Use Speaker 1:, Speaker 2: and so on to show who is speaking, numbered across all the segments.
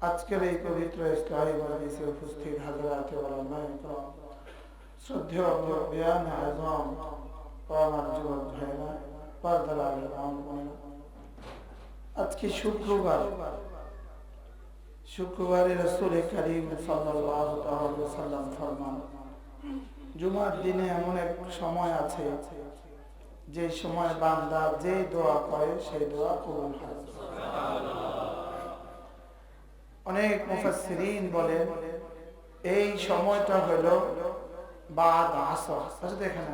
Speaker 1: আজকের এই পবিত্র ইসলামী মজলিসে উপস্থিত হাজরাতে ওলামায়ে کرام শ্রদ্ধেয় মুরব্বিয়ান আযম ও আমার যুবক ভাইরা পর্দার আলের আমগণ আজকে শুক্রবার শুক্রবারে রসুল করিম সাল্লাল্লাহু তাআলা সাল্লাম ফরমান জুমার দিনে এমন এক সময় আছে যে সময় বান্দা যে দোয়া করে সেই দোয়া কবুল হয় অনেক মুফাসসিরিন বলেন এই সময়টা হলো বাদ আসর। আচ্ছা দেখেন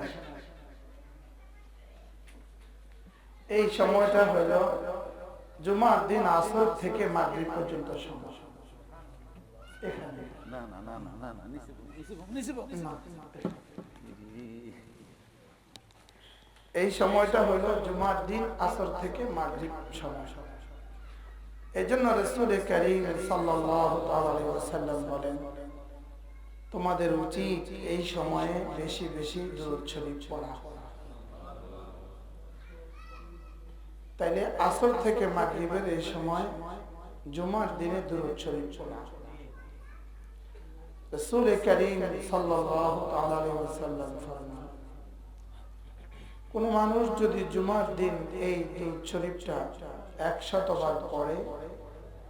Speaker 1: এই সময়টা হলো জুমার দিন আসর থেকে মাগরিব পর্যন্ত সময়। এখানে।
Speaker 2: না না না না না না নিচে নিচে
Speaker 1: এই সময়টা হলো জুমার দিন আসর থেকে মাগরিব সময়। এই জন্য রসুল করিম ওয়াসাল্লাম বলেন, তোমাদের উচিত এই সময়ে বেশি বেশি পড়া। তাইলে আসর থেকে মাগরিবের এই সময় জুমার দিনে শরীফ পড়া। রসুল করিম ফরমান কোন মানুষ যদি জুমার দিন এই শরীফটা একশতবার পড়ে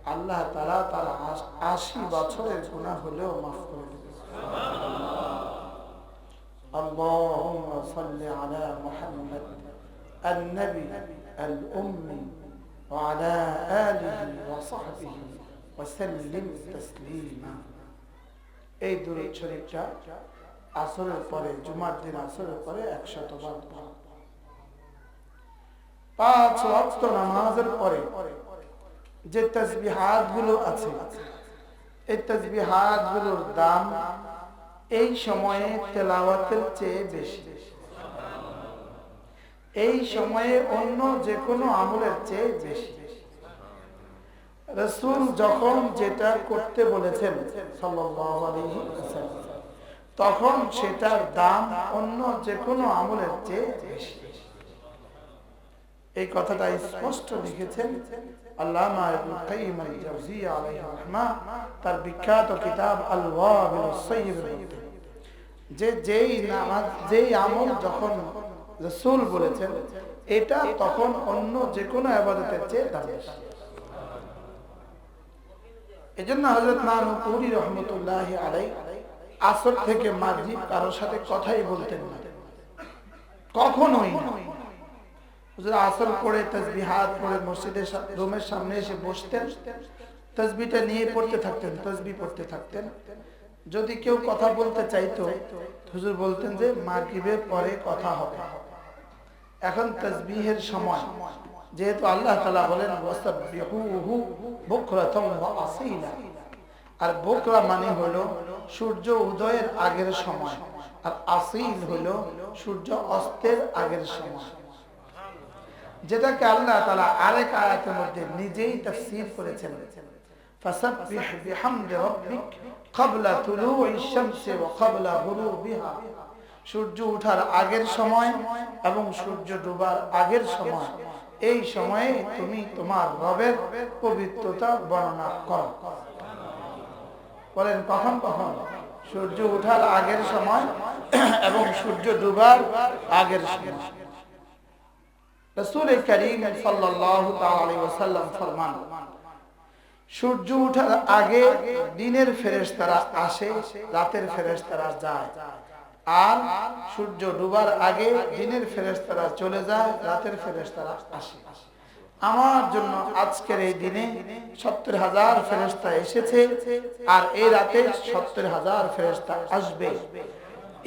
Speaker 1: আল্লাহ তারা তার আশ- আশি বছরের গুণা হলেও মাফ করে দেবে اللهم صل على محمد النبي الأمي وعلى آله وصحبه وسلم تسليما এই দূরের শরীফটা আসরের পরে জুমার দিন আসরের পরে একশত বার পড়া। পাঁচ ওয়াক্ত নামাজের পরে যে তসবিহাতগুলো আছে, এই তসবিহাতগুলোর দাম এই সময়ে তেলাওয়াতের চেয়ে বেশি। এই সময়ে অন্য যে কোনো আমলের চেয়ে বেশি। রসুল যখন যেটা করতে বলেছেন তখন সেটার দাম অন্য যে কোনো আমলের চেয়ে বেশি। এই কথাটা স্পষ্ট লিখেছেন তার বিখ্যাত কিতাব যেই আমল যখন বলেছেন, এটা তখন অন্য যে কোনো চেয়ে এজন্য আলাই আসর থেকে কারোর সাথে কথাই বলতেন না। কখনোই না। হুজুর আসর পড়ে তসবিহাত পড়ে মসজিদের রুমের সামনে এসে বসতেন। তসবিটা নিয়ে পড়তে থাকতেন তসবি পড়তে থাকতেন। যদি কেউ কথা বলতে চাইতো, হুজুর বলতেন যে, মাগরিবের পরে কথা হবে। এখন তসবিহের সময়। যেহেতু আল্লাহ তাআলা বলেন, ওয়াসাব্বিহুহু বুকরাতাম ওয়া আসীলা। আর বোকরা মানে হলো সূর্য উদয়ের আগের সময়। আর আসিল হলো সূর্য অস্তের আগের সময়। যেটাকে আল্লাহ তাআলা আরেক আয়াতের মধ্যে নিজেই তাফসীর করেছেন। বিহামদি রাব্বিক ক্বাবলা তুলুই শামসি ওয়া ক্বাবলা গুরুবিহা। সূর্য ওঠার আগের সময় এবং সূর্য ডুবার আগের সময়। এই সময়ে তুমি তোমার রবের পবিত্রতা বর্ণনা করো। বলেন, কখন কখন? সূর্য ওঠার আগের সময় এবং সূর্য ডুবার আগের সময়। রসুল করিম ওয়াসাল্লাম ফরমান, সূর্য ওঠার আগে দিনের ফেরেশতারা আসে, রাতের ফেরেশতারা যায়। আর সূর্য ডুবার আগে দিনের ফেরেশতারা চলে যায়, রাতের ফেরেশতারা আসে। আমার জন্য আজকের এই দিনে সত্তর হাজার ফেরেশতা এসেছে, আর এই রাতে সত্তর হাজার ফেরেশতা আসবে।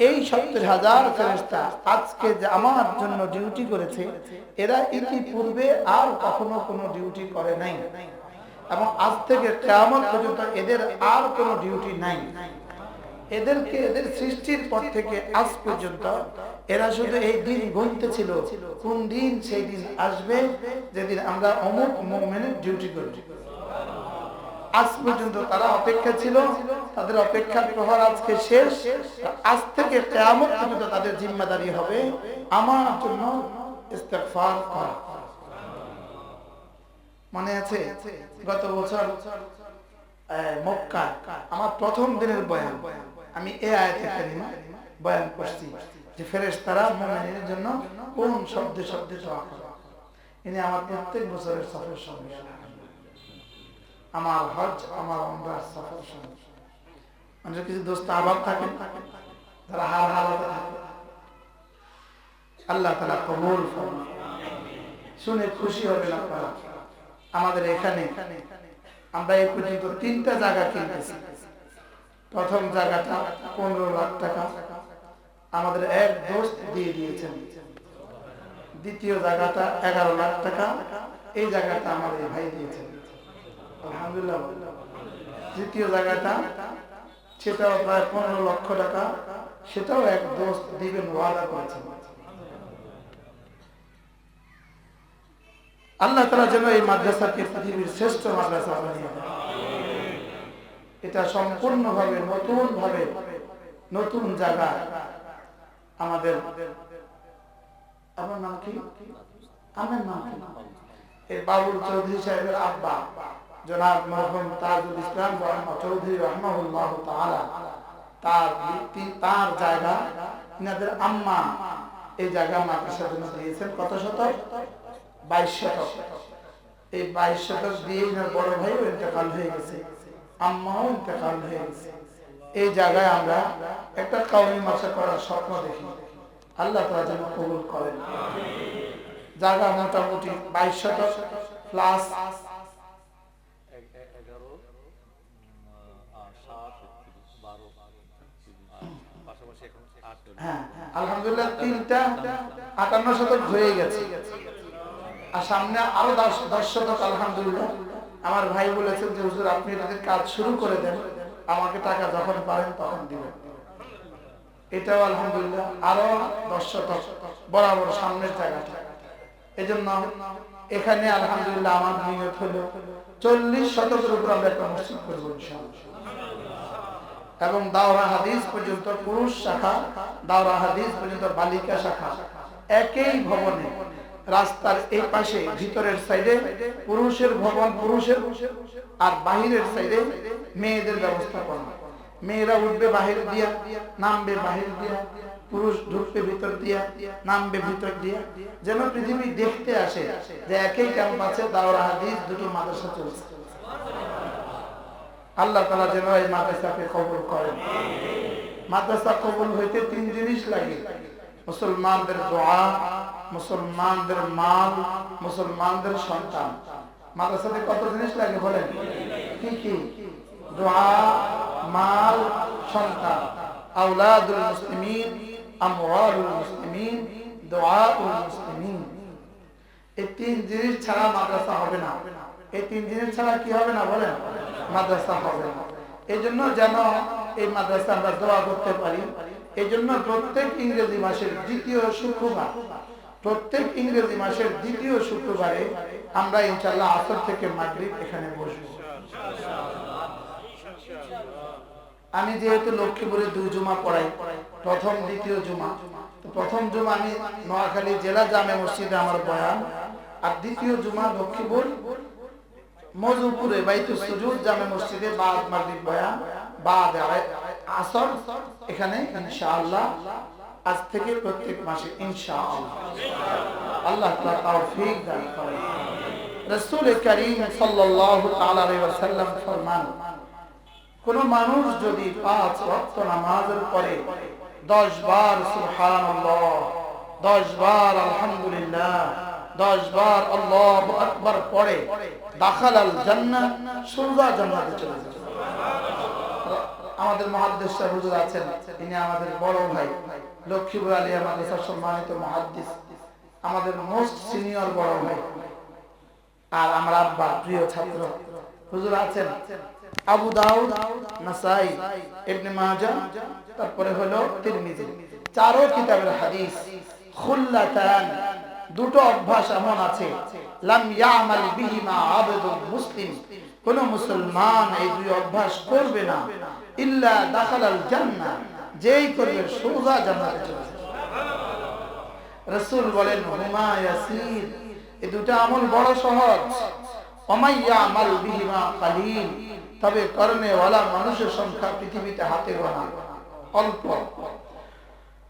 Speaker 1: এই সত্তর হাজার ফেরেশতা আজকে যে আমার জন্য ডিউটি করেছে, এরা ইতিপূর্বে আর কখনো কোনো ডিউটি করে নাই। এবং আজ থেকে কেমন পর্যন্ত এদের আর কোনো ডিউটি নাই। এদেরকে, এদের সৃষ্টির পর থেকে আজ পর্যন্ত এরা শুধু এই দিন গণতে ছিল কোন দিন সেই দিন আসবে যেদিন আমরা অমুক মোমেন্টের ডিউটি করব। আজ পর্যন্ত তারা অপেক্ষা ছিল তাদের অপেক্ষার প্রহর আজকে শেষ। আজ থেকে কেয়ামত পর্যন্ত তাদের জিম্মাদারি হবে। আমার জন্য মনে আছে গত বছর আমার প্রথম দিনের বয়ান। আমি এ আয়াতে বয়ান করছি যে ফেরেশতারা মুমিনের জন্য কোন শব্দে শব্দে দোয়া করে। ইনি আমার প্রত্যেক বছরের সফর সঙ্গে। আমার হজ, আমার অমরার সফর সঙ্গে। মানুষের কিছু দোস্ত আবাব থাকে। তারা হার থাকে আল্লাহ তালা কবুল শুনে খুশি হবেন আপনারা। আমাদের এখানে আমরা এই পর্যন্ত তিনটা জায়গা কিনতেছি। প্রথম জায়গাটা পনেরো লাখ টাকা। আমাদের এক দোস্ত দিয়ে দিয়েছেন। দ্বিতীয় জায়গাটা এগারো লাখ টাকা। এই জায়গাটা আমাদের ভাই দিয়েছেন। আলহামদুলিল্লাহ। তৃতীয় জায়গাটা সেটাও প্রায় পনেরো লক্ষ টাকা। সেটাও এক দোস্ত দিবেন, ওয়াদা করেছেন। আল্লাহ তারা যেন এই মাদ্রাসাকে পৃথিবীর শ্রেষ্ঠ মাদ্রাসা বানিয়ে এটা সম্পূর্ণভাবে নতুন ভাবে নতুন জায়গা আমাদের। আমার নাম কি? আমার নাম এই বাবুল চৌধুরী সাহেবের আব্বা। জনাব মরহুম তাজুল ইসলাম চৌধুরী রহমাহুল্লাহ তাআলা, তার তার জায়গা, ইনাদের আম্মা, এই জায়গা মাদ্রাসার জন্য দিয়েছেন কত শতক? বাইশ শতক। এই বাইশ শতক দিয়ে ইনার বড় ভাইও ইন্তেকাল হয়ে গেছে, আম্মাও ইন্তেকাল হয়ে গেছে। এই জায়গায় আমরা একটা কাউনি মাসা করার স্বপ্ন দেখি। আল্লাহ তারা যেন কবুল করেন। জায়গা মোটামুটি বাইশ শতক প্লাস
Speaker 2: এক- এ- এগারো উম, আহ, সাত একত্রিশ, বারো আর পাশাপাশি এখন আট
Speaker 1: হ্যাঁ আলহামদুলিল্লাহ তিনটা আটান্ন শতক হয়ে গেছে। আর সামনে আরও দশ দশ শতক, আলহামদুলিল্লাহ। আমার ভাই বলেছেন যে, হুজুর, আপনি যদি কাজ শুরু করে দেন, আমাকে টাকা যখন পারেন তখন দিবেন। এটাও আলহামদুলিল্লাহ আরও দশ শতক বরাবর সামনের জায়গাটা। এই জন্য এখানে আলহামদুলিল্লাহ আমার নিয়ত হলো, চল্লিশ শতকের উপর আমরা একটা মসজিদ করব, ইনশাআল্লাহ। এবং দাওরা হাদিস পর্যন্ত পুরুষ শাখা, দাওরা হাদিস পর্যন্ত বালিকা শাখা। একই ভবনে রাস্তার এই পাশে, ভিতরের সাইডে পুরুষের ভবন, পুরুষের আর বাহিরের সাইডে মেয়েদের ব্যবস্থাপনা। মেয়েরা উঠবে বাহির দিয়া, নামবে বাহির দিয়া, পুরুষ ঢুকবে ভিতর দিয়া, নামবে ভিতর দিয়া। যেন পৃথিবী দেখতে আসে যে একই ক্যাম্পাসে দাওরা হাদিস দুটো মাদ্রাসা চলছে। আল্লাহ তালা যেন এই মাদ্রাসাকে কবুল করেন। মাদ্রাসা কবুল হইতে তিন জিনিস লাগে। মুসলমানদের দোয়া, মুসলমানদের মাল, মুসলমানদের সন্তান। মাদ্রাসাতে কত জিনিস লাগে বলেন? কি কি? দোয়া, মাল, সন্তান। আউলাদুল মুসলিমিন, আমওয়ালুল মুসলিমিন, দোয়াউল মুসলিমিন। এই তিন জিনিস ছাড়া মাদ্রাসা হবে না। এই তিন জিনিস ছাড়া কি হবে না বলেন? মাদ্রাসা হবে না। এই জন্য যেন এই মাদ্রাসা আমরা দোয়া করতে পারি। এই জন্য প্রত্যেক ইংরেজি মাসের দ্বিতীয় শুক্রবার, প্রত্যেক ইংরেজি মাসের দ্বিতীয় শুক্রবারে আমরা ইনশাল্লাহ আসর থেকে মাগরিব এখানে বসবো। আমি যেহেতু লক্ষ্মীপুরে দুই জুমা পড়াই, প্রথম, দ্বিতীয় জুমা। প্রথম জুমা আমি নোয়াখালী জেলা জামে মসজিদে আমার বয়ান, আর দ্বিতীয় জুমা লক্ষ্মীপুর মজুপুরে বাইতু সুজুদ জামে মসজিদে বাদ মাগরিব বয়ান, বাদ আসর এখানে ইনশাআল্লাহ আজ থেকে প্রত্যেক মাসে ইনশাআল্লাহ। আল্লাহ তাআলা তৌফিক দান করেন। রাসূল করিম সাল্লাল্লাহু তাআলা আলাইহি ওয়াসাল্লাম ফরমান, কোন মানুষ যদি পাঁচ ওয়াক্ত নামাজের পরে দশ বার সুবহানাল্লাহ, দশ বার আলহামদুলিল্লাহ দশ বার আল্লাহ আকবার পড়ে দাখাল আল জান্নাহ, সোজা জান্নাতে চলে যাবে আমাদের মহাদ্দেশ হুজুর আছেন তিনি আমাদের বড় ভাই, লক্ষ্মীপুর আলিয়া মাদ্রাসার সম্মানিত মহাদ্দিস আমাদের মোস্ট সিনিয়র বড় ভাই, আর আমার আব্বা প্রিয় ছাত্র। হুজুর আছেন আবু দাউদ, নাসাই, ইবনে মাজাহ, তারপরে হলো তিরমিজি। চারো কিতাবের হাদিস, খুল্লাতান দুটো অভ্যাস এমন আছে। মুসলিম। কোন মুসলমান এই দুই অভ্যাস করবে না। ইল্লা দাখালাল জান্নাহ। যেই করবে সোজা জান্নাতে চলে রাসূল বলেন, হুমা ইয়াসির। এই দুটো আমল বড় সহজ। অমাইয়ামাল বিহিমা কালিল। তবে করণেওয়ালা মানুষের সংখ্যা পৃথিবীতে হাতে গোনা। অল্প।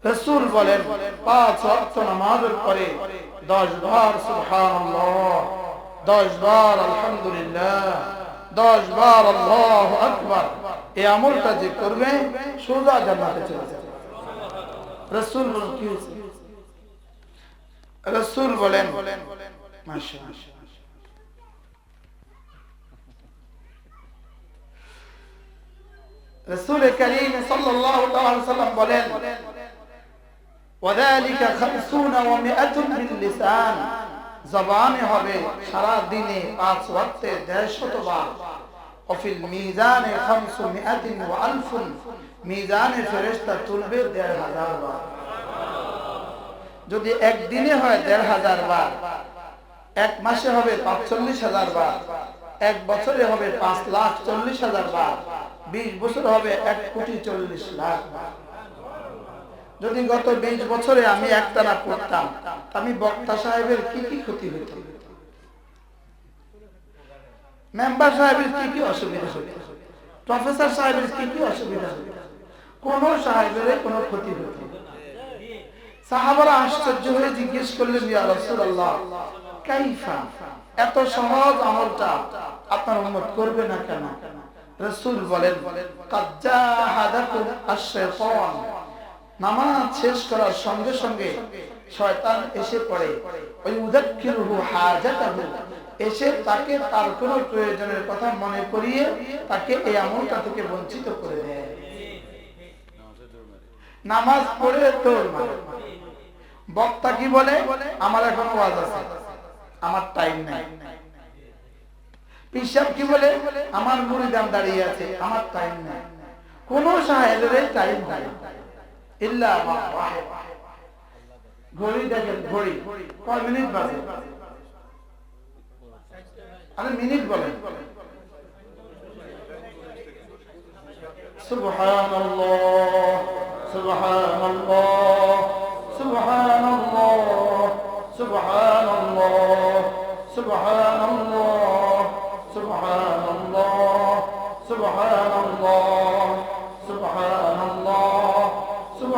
Speaker 1: রসুল বলেন, পাঁচ ওয়াক্ত নামাজের পরে দশ বার সুবহানাল্লাহ, দশ বার আলহামদুলিল্লাহ, দশ বার আল্লাহ আকবার, এই আমলটা যে করবে, সোজা জান্নাতে চলে যাবে। রসুল বলেন, কি হয়েছে রসুল বলেন, মাশাআল্লাহ। রসুল করিম সাল্লাল্লাহু তাআলা সাল্লাম বলেন وذلك خمسون ومئة باللسان জবানে হবে সারা দিনে পাঁচ ওয়াক্তে দেড়শত বার অফিল মিজানে খামসু মিআতিন ওয়া আলফুন মিজানে ফেরেশতা তুলবে দেড় হাজার বার যদি একদিনে হয় দেড় হাজার বার এক মাসে হবে পাঁচচল্লিশ হাজার বার এক বছরে হবে পাঁচ লাখ চল্লিশ হাজার বার বিশ বছর হবে এক কোটি চল্লিশ লাখ বার যদি গত বিশ বছরে আমি একটানা করতাম আমি বক্তা সাহেবের কি কি ক্ষতি হইত মেম্বার সাহেবের কি কি অসুবিধা হইত প্রফেসর সাহেবের কি কি অসুবিধা হইত কোন সাহেবের কোনো ক্ষতি হইত সাহাবারা আশ্চর্য হয়ে জিজ্ঞেস করলেন, ইয়া রাসূলুল্লাহ, কাইফা, এত সহজ আমলটা আপনার উম্মত করবে না কেন? রাসূল বলেন, কাদ জাহাদাকুম আশ-শাইতান। নামাজ শেষ করার সঙ্গে সঙ্গে শয়তান এসে পড়ে। ওই উদাক্কিরুহু হাজাতাহু। এসে তাকে তার কোনো প্রয়োজনের কথা মনে করিয়ে তাকে এই আমলটা থেকে বঞ্চিত করে দেয়। নামাজ পড়ে তোর বক্তা কি বলে? আমার এখন ওয়াজ আছে। আমার টাইম নাই। পিসাব কি বলে? আমার মুড়িদাম দাঁড়িয়ে আছে। আমার টাইম নাই। কোন সাহেবের টাইম নাই। ইল্লা মা ওয়াহিদ। ঘড়ি দেখেন ঘড়ি কয় মিনিট বাজে আরে মিনিট বলেন سبحان الله سبحان الله سبحان الله سبحان الله سبحان الله سبحان الله سبحان الله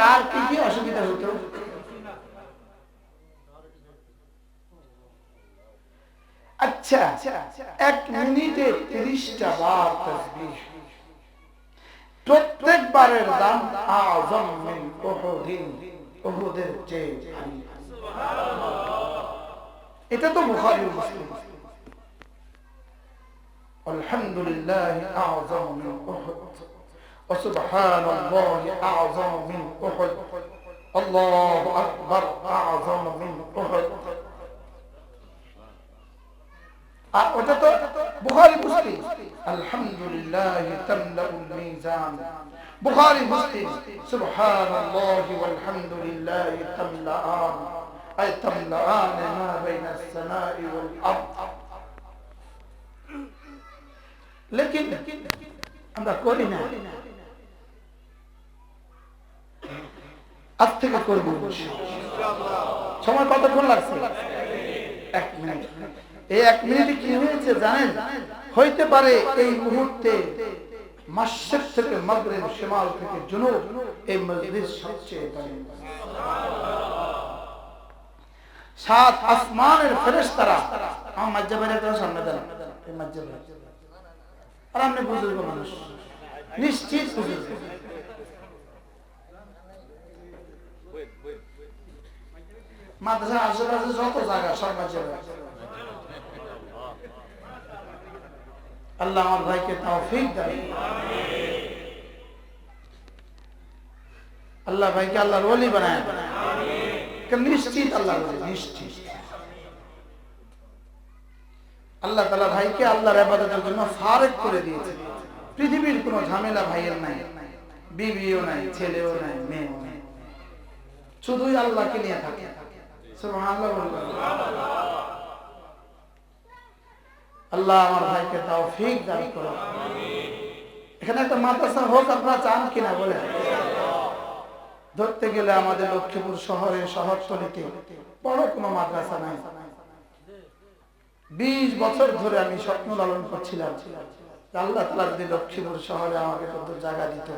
Speaker 1: কার কি কি অসুবিধা হতো আচ্ছা এক মিনিটে বার দাম আজম এটা তো মুসলিম। আলহামদুলিল্লাহ আজম وسبحان الله أعظم من أحد الله أكبر أعظم من أحد আর ওটা তো বুখারী মুসলিম আলহামদুলিল্লাহ তামলাউল মিজান বুখারী মুসলিম সুবহানাল্লাহ ওয়ালহামদুলিল্লাহ তামলাআন আই তামলাআন মা বাইনা السماء والأرض লেকিন আমরা করি না আজ থেকে করব। সময় কতক্ষণ লাগছে? এক মিনিট। এই এক মিনিটে কি হয়েছে জানেন? হইতে পারে এই মুহূর্তে মাসের থেকে শিমাল থেকে এই মজলিস সবচেয়ে সাত আসমানের আমার মাজ্জাবের একটা সামনে এই মাজ্জাবের আর আপনি মানুষ। নিশ্চিত মাদ্রাসা আশেপাশে যত জায়গা সব আছে আল্লাহ আমার ভাইকে তৌফিক দেন আল্লাহ ভাইকে আল্লাহর ওলি বানায় নিশ্চিত আল্লাহ নিশ্চিত। আল্লাহ তালা ভাইকে আল্লাহর আবাদতের জন্য ফারেক করে দিয়েছে। পৃথিবীর কোনো ঝামেলা ভাইয়ের নাই, বিবিও নাই, ছেলেও নাই, মেয়েও নাই। শুধুই আল্লাহকে নিয়ে থাকে। আল্লাহ আমার ভাইকে তাও ফিক দান করো এখানে একটা মাদ্রাসা হোক, আপনারা চান কিনা বলে ধরতে গেলে আমাদের লক্ষ্মীপুর শহরে শহরতলিতে বড় কোনো মাদ্রাসা নাই। বিশ বছর ধরে আমি স্বপ্ন লালন করছিলাম আল্লাহ তালা যদি লক্ষ্মীপুর শহরে আমাকে কত জায়গা দিত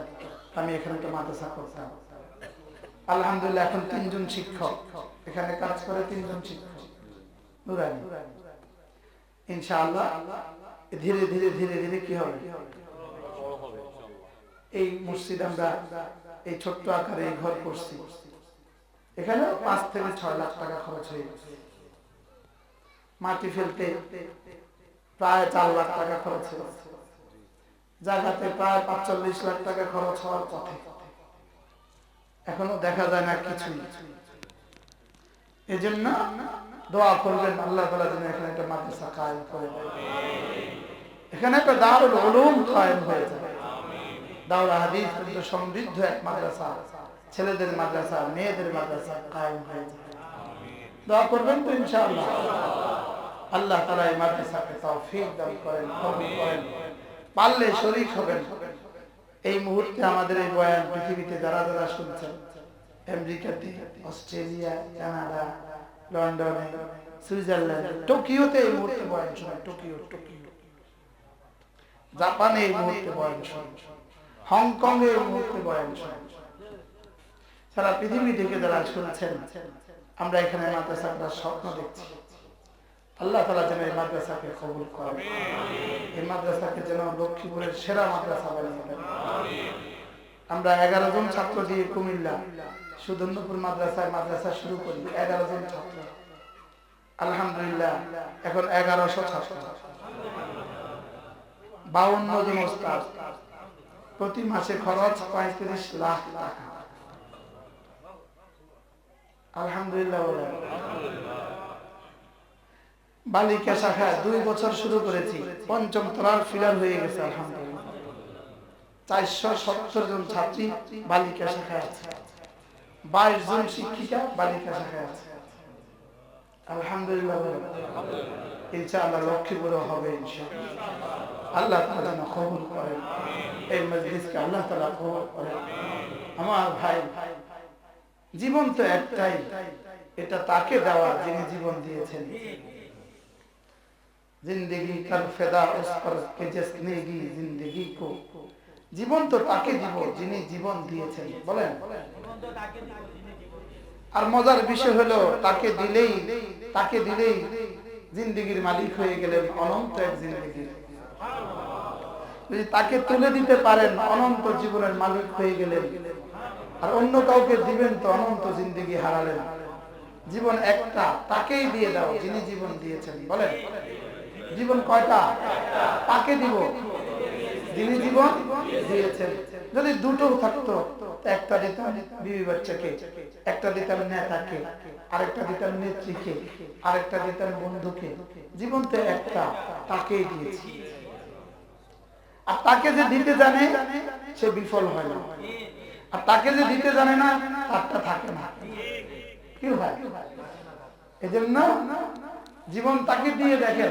Speaker 1: আমি এখানে একটা মাদ্রাসা করতাম। আলহামদুলিল্লাহ, এখন তিনজন শিক্ষক। এখানে কাজ করে তিনজন শিক্ষক। নুরানি। ধীরে ধীরে ধীরে ধীরে কি হবে? এই মসজিদ আমরা এই ছোট্ট আকারে এই ঘর করছি। এখানে পাঁচ থেকে ছয় লাখ টাকা খরচ হয়ে মাটি ফেলতে প্রায় চার লাখ টাকা খরচ হয়েছে জায়গাতে প্রায় পাঁচচল্লিশ লাখ টাকা খরচ হওয়ার পথে। এখনও দেখা যায় না কিছুই এই জন্য দোয়া করবেন, আল্লাহ তালা যেন এখানে একটা মাদ্রাসা কায়েম করে এখানে একটা দারুল উলুম কায়েম হয়ে দাওরা হাদিস সমৃদ্ধ এক মাদ্রাসা, ছেলেদের মাদ্রাসা, মেয়েদের মাদ্রাসা কায়েম হয়ে যায়। দোয়া করবেন তো ইনশাআল্লাহ। আল্লাহ তালা এই মাদ্রাসাকে তৌফিক দান করেন করেন। পারলে শরীক হবেন। এই মুহূর্তে আমাদের এই বয়ান পৃথিবীতে যারা যারা শুনছেন আমেরিকাতে অস্ট্রেলিয়া, কানাডা, লন্ডনে, সুইজারল্যান্ড, টোকিওতে এই মুহূর্তে বয়ান শোনেন টোকিও টোকিও। জাপানে এই মুহূর্তে বয়ান শোনেন হংকং এর মুহূর্তে বয়ান শোনেন সারা পৃথিবী থেকে যারা শুনছেন, আমরা এখানে মাদ্রাসাটা স্বপ্ন দেখছি। আল্লাহ তালা যেন এই মাদ্রাসাকে কবুল করেন। এই মাদ্রাসাকে যেন লক্ষ্মীপুরের সেরা মাদ্রাসা বানিয়ে দেন। আমরা এগারো জন ছাত্র দিয়ে কুমিল্লা সুদর্ণপুর মাদ্রাসায় মাদ্রাসা শুরু করি এগারো জন ছাত্র। আলহামদুলিল্লাহ এখন এগারোশো ছাত্র। বাউন্ন জন ওস্তাদ। প্রতি মাসে খরচ পঁয়ত্রিশ লাখ টাকা। আলহামদুলিল্লাহ। বালিকা শাখায় দুই বছর শুরু করেছি। পঞ্চম তলার ফিলার হয়ে গেছে, আলহামদুলিল্লাহ। চারশো সত্তর জন ছাত্রী বালিকা শাখায় আছে। বাইশ জন শিক্ষিকা বালিকা শাখায় আছে। আলহামদুলিল্লাহ। ইনশাআল্লাহ লক্ষ্মীপুরে হবে আল্লাহ তাআলা যেন কবুল করেন। এই মজলিসকে আল্লাহ তাআলা কবুল করেন। আমার ভাই, জীবন তো একটাই। এটা তাকে দেওয়া যিনি জীবন দিয়েছেন। জিন্দগি কর ফেদা উস पर के जिसने की जिंदगी को জীবন তো তাকে দিব যিনি জীবন দিয়েছেন বলেন আর মজার বিষয় হলো তাকে দিলেই তাকে দিলেই জিন্দগির মালিক হয়ে গেলেন অনন্ত এক জিন্দগির যদি তাকে তুলে দিতে পারেন অনন্ত জীবনের মালিক হয়ে গেলেন আর অন্য কাউকে দিবেন তো অনন্ত জিন্দগি হারালেন জীবন একটা তাকেই দিয়ে দাও যিনি জীবন দিয়েছেন বলেন জীবন কয়টা? তাকে দিব? যিনি জীবন দিয়েছেন। যদি দুটো থাকতো একটা দিতাম বিবি বাচ্চাকে, একটা দিতাম নেতাকে, আরেকটা দিতাম নেত্রীকে, আরেকটা দিতাম বন্ধুকে। জীবন তো একটা, তাকেই দিয়েছি। আর তাকে যে দিতে জানে, সে বিফল হয় না। আর তাকে যে দিতে জানে না, তারটা থাকে না। কি হয় এজন্য জীবন তাকে দিয়ে দেখেন।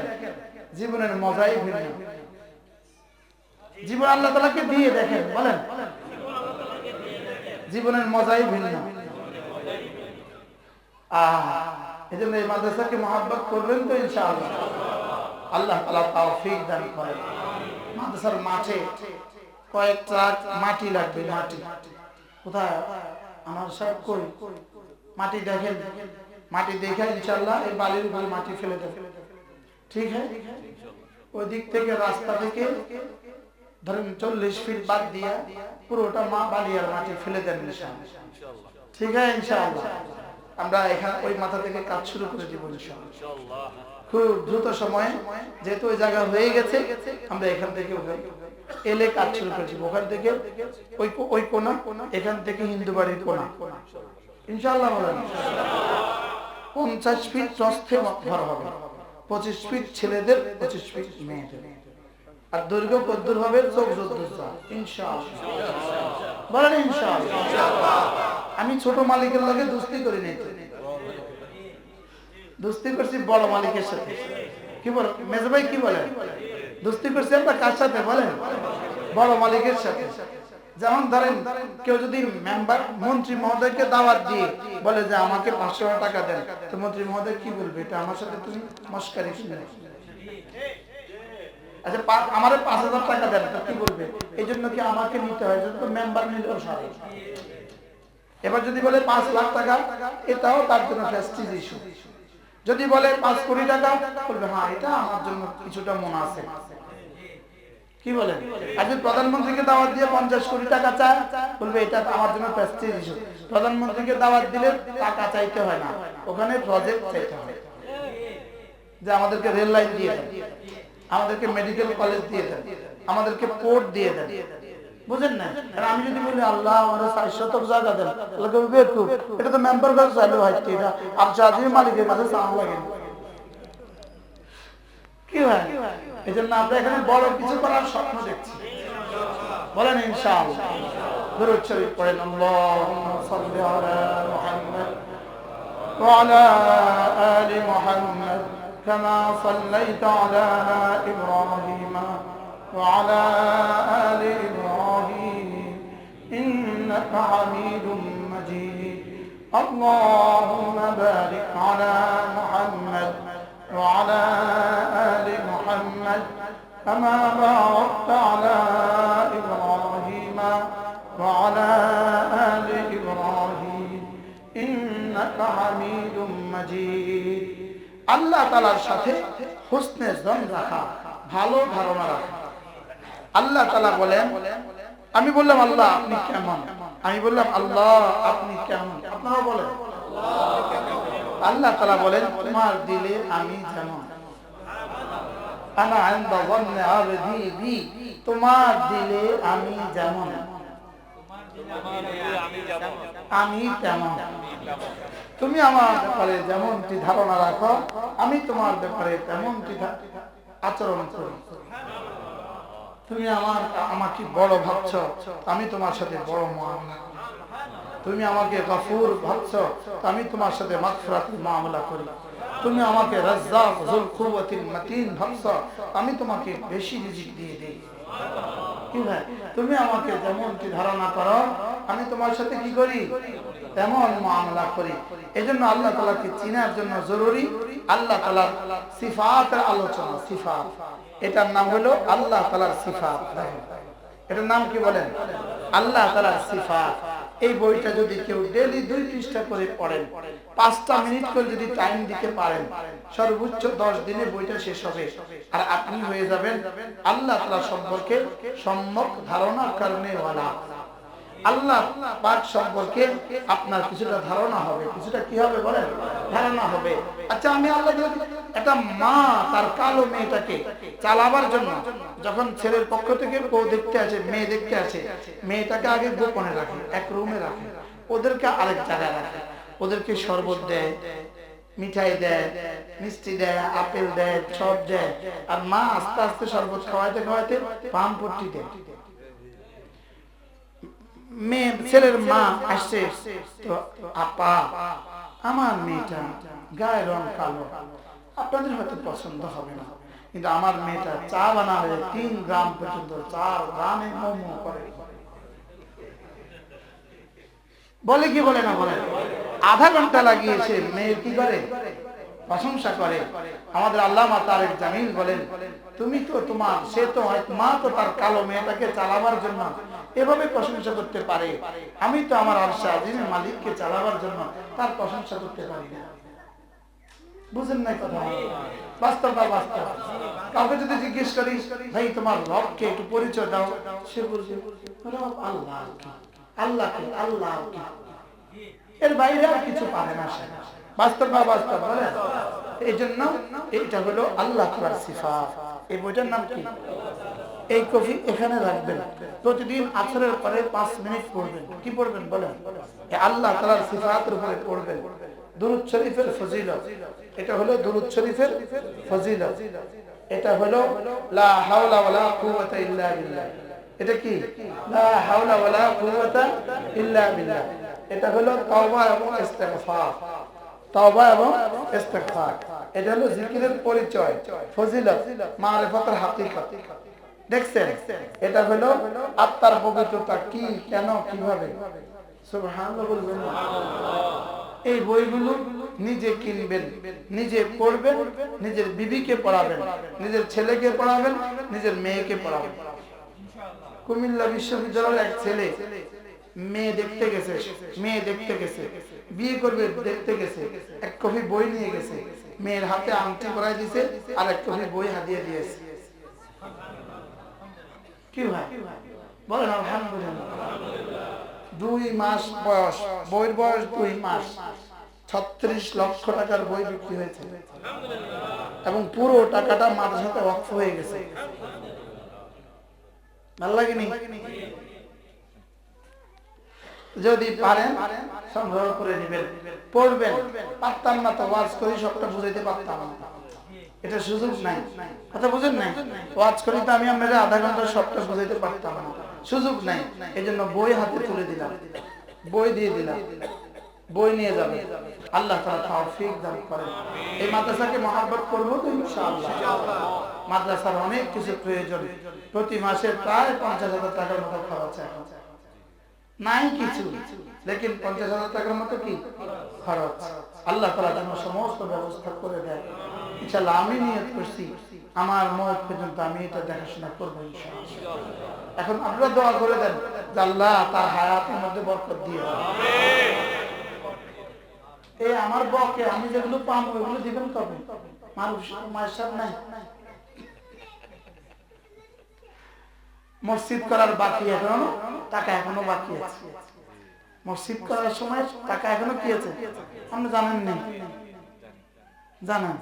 Speaker 1: জীবনের মজাই ভিন্ন। জীবন আল্লাহ তালাকে দিয়ে দেখেন, বলেন। জীবনের মজাই ভিন্ন। এই জন্য এই মাদ্রাসাকে মহাব্বত করবেন তো ইনশাআল্লাহ। আল্লাহ তালা দান করেন। মাদ্রাসার মাঠে কয়েক ট্রাক মাটি লাগবে, মাটি। কোথায়? আমার সব মাটি দেখেন। মাটি দেখে ইনশাল্লাহ এই বালির উপরে মাটি ফেলে দেবে ঠিক আছে ওই দিক থেকে রাস্তা থেকে ধরেন চল্লিশ ফিট বাদ দিয়া পুরোটা মা বালি আর মাটি ফেলে দেন ইনশাআল্লাহ
Speaker 2: ইনশাআল্লাহ
Speaker 1: ঠিক আছে ইনশাআল্লাহ। আমরা এখানে ওই মাথা থেকে কাজ শুরু করে দিব ইনশাআল্লাহ।
Speaker 2: ইনশাআল্লাহ
Speaker 1: খুব দ্রুত সময়ে, যেহেতু ওই জায়গা হয়ে গেছে, আমরা এখান থেকে এলে কাজ শুরু করেছি ওখান থেকে ওই ওই কোনা, এখান থেকে হিন্দু বাড়ির কোনা। ইনশাল্লাহ বলেন পঞ্চাশ ফিট প্রস্থে ঘর হবে। পঁচিশ ফিট ছেলেদের পঁচিশ ফিট মেয়েদের। আর দৈর্ঘ্য কদ্দুর হবে বলেন আমি ছোট মালিকের লগে দুস্তি করি নাই। দুস্তি করছি বড় মালিকের সাথে। কি বল? মেজ ভাই কি বলেন দুস্তি করছি আমরা কার সাথে? বলেন। বড় মালিকের সাথে। যেমন ধরেন, কেউ যদি মেম্বার মন্ত্রী মহোদয়কে দাওয়াত দিয়ে বলে যে আমাকে পাঁচশো টাকা দেন। তো মন্ত্রী মহোদয় কি বলবে? এটা আমার সাথে তুমি মস্কারি শুনে আচ্ছা যদি বলে পাঁচ কোটি টাকা, বলবে হ্যাঁ এটা আমার জন্য কিছুটা মনে আছে। কি বলেন? যদি প্রধানমন্ত্রীকে দাওয়াত দিয়ে পঞ্চাশ কোটি টাকা চায়, বলবে এটা আমার জন্য প্রেস্টিজ ইস্যু প্রধানমন্ত্রীকে দাওয়াত দিলে টাকা চাইতে হয় না, ওখানে প্রজেক্ট চাইতে হয়। যে আমাদেরকে রেল লাইন দিয়ে দেন, আমাদেরকে মেডিকেল কলেজ দিয়ে দেন, আমাদেরকে পোর্ট দিয়ে দেন। বুঝেন না? আর আমি যদি বলি, আল্লাহ, আমার শতক জায়গা দেন এটা তো মেম্বার কাছে চাইলেও হয় এটা আর মালিকের কাছে চাওয়া লাগে কি হয় এই জন্য আমরা এখানে বড় কিছু করার স্বপ্ন দেখছি বলেন ইনশাআল্লাহ দরুদ শরীফ পড়েন আল্লাহুম্মা সাল্লি আলা মুহাম্মদ وعلى آل محمد كما صليت على إبراهيم وعلى آل إبراهيم إنك حميد مجيد اللهم بارك على محمد وعلى آل محمد كما باركت على إبراهيم وعلى آل إبراهيم إنك حميد مجيد আল্লাহ তালার সাথে হুসনে জন রাখা ভালো ধারণা রাখা আল্লাহ তালা বলেন আমি বললাম আল্লাহ আপনি কেমন আমি বললাম আল্লাহ আপনি কেমন আপনারা বলেন আল্লাহ তালা বলেন, তোমার দিলে আমি যেমন তোমার দিলে আমি যেমন,
Speaker 2: আমি
Speaker 1: তেমন। তুমি আমার ব্যাপারে যেমনটি ধারণা রাখো, আমি তোমার ব্যাপারে তেমনটি আচরণ করি। তুমি আমার আমাকে বড় ভাবছ, আমি তোমার সাথে বড় মামলা তুমি আমাকে গফুর ভাবছ আমি তোমার সাথে মাগফিরাতুল মামলা করি। তুমি আমাকে রাজ্জাক যুল কুওয়াতিল মাতিন ভাবছ আমি তোমাকে বেশি রিজিক দিয়ে দেই। কি ভাই, তুমি আমাকে যেমনটি ধারণা করো, আমি তোমার সাথে কি করি? তেমন মামলা করি। এই জন্য আল্লাহ তালাকে চিনার জন্য জরুরি, আল্লাহ তালার সিফাতের আলোচনা, সিফাত। এটার নাম হলো আল্লাহ তালার সিফাত। এটার নাম কি বলেন? আল্লাহ তালার সিফাত। এই বইটা যদি কেউ ডেলি দুই পৃষ্ঠা করে পড়েন, পাঁচটা মিনিট করে যদি টাইম দিতে পারেন, সর্বোচ্চ দশ দিনে বইটা শেষ হবে। আর আপনি হয়ে যাবেন আল্লাহ তালা সম্পর্কে সম্যক ধারণার কারণে ওয়ালা। আল্লাহ পাক সম্পর্কে আপনার কিছুটা ধারণা হবে। কিছুটা কি হবে বলেন? ধারণা হবে। আচ্ছা আমি আল্লাহ একটা মা, তার কালো মেয়েটাকে চালাবার জন্য যখন ছেলের পক্ষ থেকে বউ দেখতে আসে, মেয়ে দেখতে আসে, মেয়েটাকে আগে গোপনে রাখে, এক রুমে রাখে, ওদেরকে আরেক জায়গায় রাখে, ওদেরকে শরবত দেয়, মিঠাই দেয়, মিষ্টি দেয়, আপেল দেয় সব দেয়, আর মা আস্তে আস্তে শরবত খাওয়াইতে খাওয়াইতে পাম পট্টি দেয়। ছেলের মা আসছে, তো আপা, আমার মেয়েটা গায়ের রং কালো। আপনাদের হয়তো পছন্দ হবে না, কিন্তু আমার মেয়েটা চা বানাবে, তিন গ্রাম পর্যন্ত চার গ্রামে মোমো করে। বলে কি বলে না বলে? আধা ঘণ্টা লাগিয়েছে মেয়ে কি করে? প্রশংসা করে। আমাদের আল্লাহ তারেক জামিল বলেন, তুমি তো তোমার, সে তো মা তো তার কালো মেয়েটাকে চালাবার জন্য এভাবে প্রশংসা করতে পারে। আমি তো আমার আরশা আজিমের মালিককে চালাবার জন্য তার প্রশংসা করতে পারি না। বুঝেন নাই কথা? বাস্তব কাউকে যদি জিজ্ঞেস করি, ভাই, তোমার রবকে একটু পরিচয় দাও। সে বলছে রব আল্লাহ আল্লাহ এর বাইরে আর কিছু পারে না সে। বাস্তব বা বাস্তব? বলে এই জন্য এইটা হলো আল্লাহ তালার সিফা এই বইটার নাম কি? এই কফি এখানে রাখবেন। প্রতিদিন আসরের পরে পাঁচ মিনিট পড়বেন। কি পড়বেন বলেন? আল্লাহ তালার সিফাতের উপরে পড়বেন। দুরুদ শরীফের ফজিলত। এটা হলো দুরুদ শরীফের ফজিলত। এটা হলো লা হাওলা ওয়ালা কুওয়াতা ইল্লা বিল্লাহ। এটা কি? লা হাওলা ওয়ালা কুওয়াতা ইল্লা বিল্লাহ। এটা হলো তওবা এবং ইস্তেগফার। তওবা এবং ইস্তেগফার। এটা হলো জিকিরের পরিচয়, ফজিলত, মারিফাতের হাকিকত। দেখছেন? এটা হলো আত্মার পবিত্রতা কি, কেন, কীভাবে? এই বইগুলো নিজে কিনবেন, নিজে পড়বেন, নিজের বিবিকে পড়াবেন, নিজের ছেলেকে পড়াবেন, নিজের মেয়েকে পড়াবেন। কুমিল্লা বিশ্ববিদ্যালয়ের এক ছেলে, মেয়ে দেখতে গেছে, মেয়ে দেখতে গেছে, বিয়ে করবে দেখতে গেছে, এক কপি বই নিয়ে গেছে, মেয়ের হাতে আংটি পরাই দিছে আর এক কপি বই হাতিয়ে দিয়েছে। কি ভাই? বলেন আলহামদুলিল্লাহ। দুই মাস বয়স, বইয়ের বয়স দুই মাস। ছত্রিশ লক্ষ টাকার বই বিক্রি হয়েছে। এবং পুরো টাকাটা মাদ্রাসাতে অক্ষ হয়ে গেছে। ভালো লাগেনি? যদি পারেন, সংগ্রহ করে নেবেন। পড়বেন। পারতাম না তো, ওয়াজ করি, সবটা বুঝাইতে পারতাম না। এটা সুযোগ নাই। কথা বুঝেন নাই? ওয়াজ করি তো আমি আধা ঘণ্টা বুঝাইতে পারতাম না। সুযোগ নাই। এই জন্য বই হাতে তুলে দিলাম। বই দিয়ে দিলাম। বই নিয়ে যাবে। আল্লাহ তাআলা তৌফিক দান করেন। এই মাদ্রাসাকে মহাব্বত করব তো ইনশাআল্লাহ। মাদ্রাসার অনেক কিছু প্রয়োজন। প্রতি মাসে প্রায় পঞ্চাশ হাজার টাকার মতো খরচ এখন নাই কিছু লেকিন পঞ্চাশ হাজার টাকার মতো কি? খরচ। আল্লাহ তালা যেন সমস্ত ব্যবস্থা করে দেয়। ইনশাল্লাহ আমি নিয়ত করছি। আমার মত পর্যন্ত আমি এটা দেখাশোনা করব এখন আপনারা দোয়া করে দেন আল্লাহ তার হায়াতের মধ্যে বরকত দিয়ে। এই আমার বকে, আমি যেগুলো পাবো ওগুলো দিবেন কবে? মানুষ মায়ের সাথে নাই। মসজিদ করার বাকি এখনও, টাকা এখনও বাকি আছে। মসজিদ করার সময় টাকা এখনও কি আছে? আপনি জানেন নেই জানেন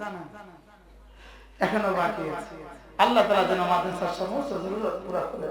Speaker 1: এখনও বাকি আছে আল্লাহ তালা যেন মাদ্রাসার সমস্ত জরুরত পুরা করে।